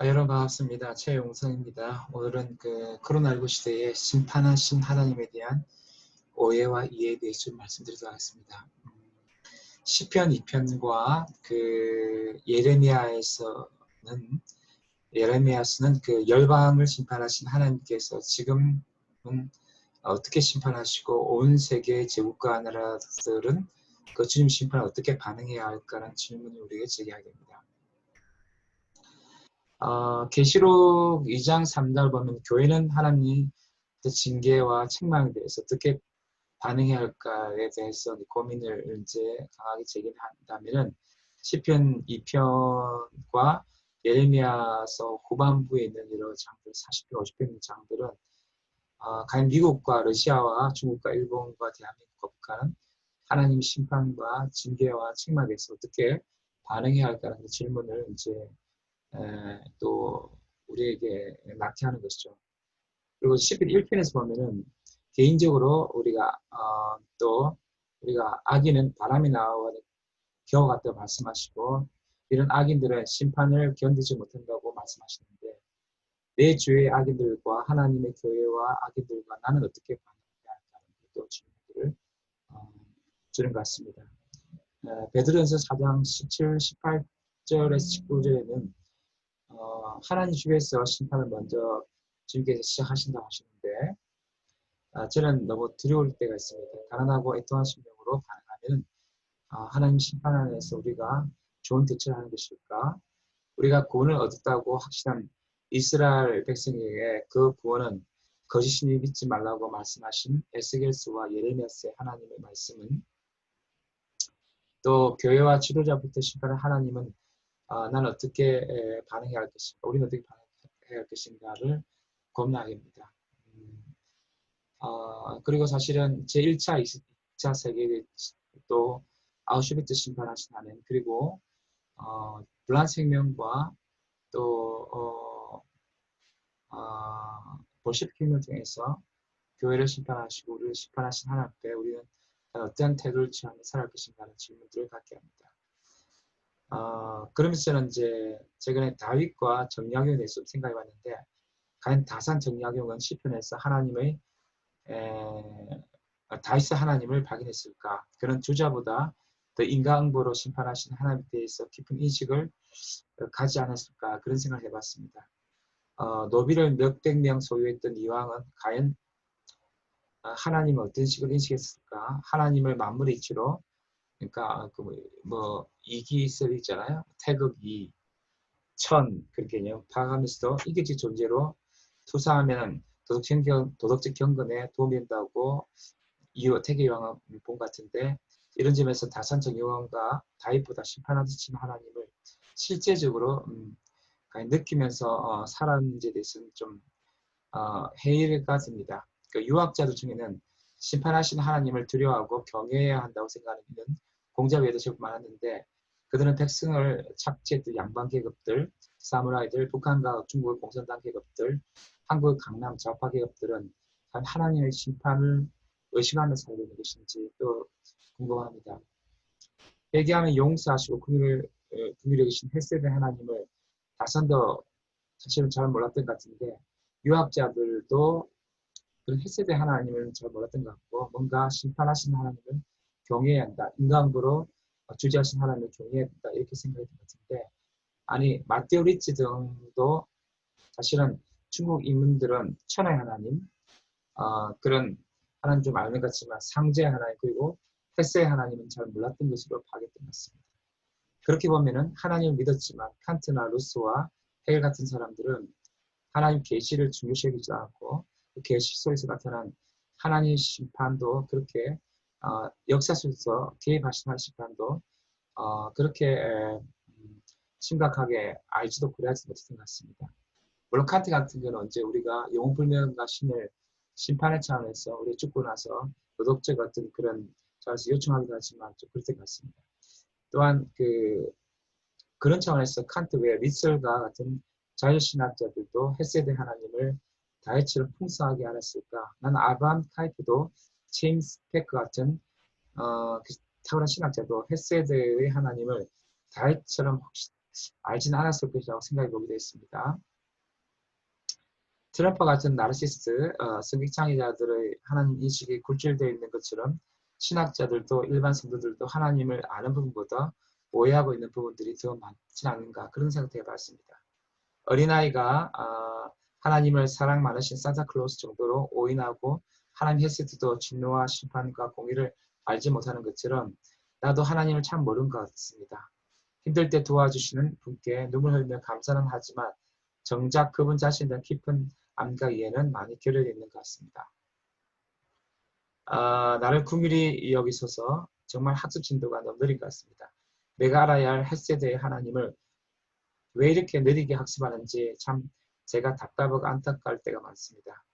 아, 여러분 반갑습니다. 최용성입니다. 오늘은 그 코로나19 시대에 심판하신 하나님에 대한 오해와 이해에 대해서 좀 말씀드리도록 하겠습니다. 음, 시편 2편과 그 예레미야에서는 예레미야서는 그 열방을 심판하신 하나님께서 지금은 어떻게 심판하시고 온 세계의 제국과 나라들은 그 주님 심판을 어떻게 반응해야 할까라는 질문을 우리에게 제기하게 됩니다. 어, 계시록 2장 3절 보면 교회는 하나님 징계와 책망에 대해서 어떻게 반응해야 할까에 대해서 고민을 이제 강하게 제기한다면은 시편 2편과 예레미야서 후반부에 있는 이런 장들 40편, 50편 있는 장들은 어, 과연 미국과 러시아와 중국과 일본과 대한민국과는 하나님 심판과 징계와 책망에서 어떻게 반응해야 할까라는 질문을 이제 또 우리에게 납치하는 것이죠. 그리고 11편에서 보면은 개인적으로 우리가 어, 또 우리가 악인은 바람이 나와 겨우 같다고 말씀하시고 이런 악인들의 심판을 견디지 못한다고 말씀하시는데 내 주의 악인들과 하나님의 교회와 악인들과 나는 어떻게 반응해야 할까는 또 질문들을 어, 주는 것 같습니다. 베드로전서 4장 17, 18절에서 19절에는 어, 하나님 주에서 심판을 먼저 주님께서 시작하신다고 하시는데 아, 저는 너무 두려울 때가 있습니다. 가난하고 애통한 심령으로 반응하면 아, 하나님 심판 안에서 우리가 좋은 대처를 하는 것일까? 우리가 구원을 얻었다고 확신한 이스라엘 백성에게 그 구원은 거짓신이 믿지 말라고 말씀하신 에스겔스와 예레미야스의 하나님의 말씀은 또 교회와 지도자부터 심판한 하나님은 어, 난 어떻게 반응해야 할 것인가, 우리는 어떻게 반응해야 할 것인가를 고민하게 됩니다. 음, 어, 그리고 사실은 제1차, 2차 세계대 또 아우슈비츠 심판하신 하나님 그리고 어, 블란 생명과 또 어, 어, 볼셰 혁명 통해서 교회를 심판하시고 우리를 심판하신 하나님 앞에 우리는 어떤 태도를 취하며 살아갈 것인가라는 질문들을 갖게 합니다. 어, 그러면서 저는 이제 최근에 다윗과 정약용에 대해서 생각해 봤는데 과연 다산 정약용은 시편에서 하나님의 에, 다윗의 하나님을 발견했을까? 그런 주자보다 더 인간보로 심판하신 하나님에 대해서 깊은 인식을 가지 않았을까? 그런 생각을 해봤습니다. 어, 노비를 몇백 명 소유했던 이왕은 과연 어, 하나님을 어떤 식으로 인식했을까? 하나님을 만물의 이치로 그러니까 그뭐 뭐 이기설 있잖아요. 태극 이, 천 그렇게 개념 파악하면서도 이기적 존재로 투사하면 도덕적, 경, 도덕적 경건에 도움이 된다고 이유 태계왕은 본 같은데 이런 점에서 다산적 영왕과 다윗보다 심판하듯이 하나님을 실제적으로 음, 느끼면서 어, 살았는지에 대해서는 좀 어, 회의가 듭니다. 그 유학자들 중에는 심판하신 하나님을 두려워하고 경외해야 한다고 생각하는 공자 외에도 제법 많았는데 그들은 백성을 착취했던 양반 계급들, 사무라이들, 북한과 중국의 공산당 계급들, 한국의 강남 좌파 계급들은 하나님의 심판을 살고 있는 것인지 또 궁금합니다. 회개하면 용서하시고 국민을 국민에 계신 헬세대 하나님을 다선 더 사실은 잘 몰랐던 것 같은데 유학자들도 그런 헬세대 하나님을 잘 몰랐던 것 같고 뭔가 심판하신 하나님을 경외해야 한다. 인간으로 주지하신 하나님을 경외해야 된다. 이렇게 생각이 같은데 아니 마테오 리치 등도 사실은 중국 인민들은 천의 하나님 어, 그런 하나님 좀것 같지만 상제 하나님 그리고 헬스의 하나님은 잘 몰랐던 것으로 파악했던 것 같습니다. 그렇게 보면은 하나님을 믿었지만 칸트나 루스와 헤일 같은 사람들은 하나님 계시를 중요시 여기지 않고 그 계시 속에서 나타난 하나님 심판도 그렇게 어, 역사 속에서 개입하신 심판도 어, 그렇게 음, 심각하게 알지도 그래야지 못했던 것 같습니다. 물론 칸트 같은 경우는 언제 우리가 영웅불명과 신을 심판의 차원에서 우리 죽고 나서 도덕적 같은 그런 차원에서 요청하기도 하지만 좀 그럴 것 같습니다. 또한 그 그런 차원에서 칸트 외에 리설과 같은 자유신학자들도 헤세드 하나님을 다이처럼 풍성하게 알았을까? 나는 아반 카이프도 제임스 페크 같은 어, 그 탁월한 신학자도 헤세드의 하나님을 다윗처럼 알지는 않았을 것이라고 생각해 보기도 했습니다. 트럼프 같은 나르시스트, 어, 성직창의자들의 하나님 인식이 굴절되어 있는 것처럼 신학자들도 일반 성도들도 하나님을 아는 부분보다 오해하고 있는 부분들이 더 많지 않은가 그런 생각도 해봤습니다. 어린아이가 어, 하나님을 사랑 많으신 산타클로스 정도로 오인하고 하나님 때도 진노와 심판과 공의를 알지 못하는 것처럼 나도 하나님을 참 모르는 것 같습니다. 힘들 때 도와주시는 분께 눈물 흘리며 감사는 하지만 정작 그분 대한 깊은 암과 이해는 많이 결여되어 있는 것 같습니다. 아, 나를 구밀히 여기서서 정말 학습 진도가 너무 느린 것 같습니다. 내가 알아야 할 햇세대의 하나님을 왜 이렇게 느리게 학습하는지 참 제가 답답하고 안타까울 때가 많습니다.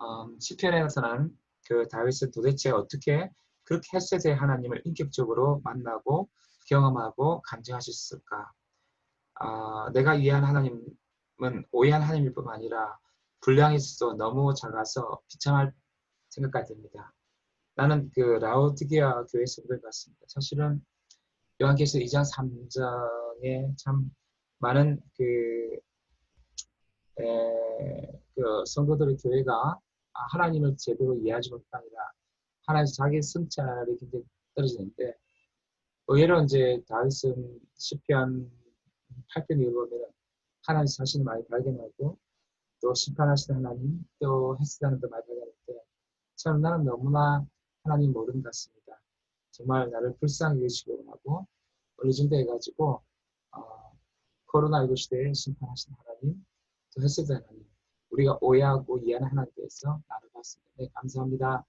음, 시편에 나타난 그 다윗은 도대체 어떻게 그렇게 햇세대의 하나님을 인격적으로 만나고 경험하고 간증하셨을까? 아, 내가 이해한 하나님은 오해한 하나님일 뿐만 아니라 분량이 있어서 너무 작아서 비참할 생각가 듭니다. 나는 그 라우디게아 교회에서 그걸 봤습니다. 사실은 요한계시록 2장 3장에 참 많은 그, 에, 그 성도들의 교회가 하나님을 제대로 이해하지 못한 아니라 하나님 자기 성찰이 굉장히 떨어지는데 의외로 이제 다윗은 시편 8편 읽어보면 하나님 자신을 많이 발견하고 또 심판하시는 하나님 또 헬스하는 도 많이 발견했는데 저는 나는 너무나 하나님 것 같습니다. 정말 나를 불쌍히 여기시고 하고 어느 정도 해가지고 어, 코로나19 시대에 심판하신 하나님 또 헬스드 하나님 우리가 오해하고 이해하는 하나님께서 나를 봤습니다. 네, 감사합니다.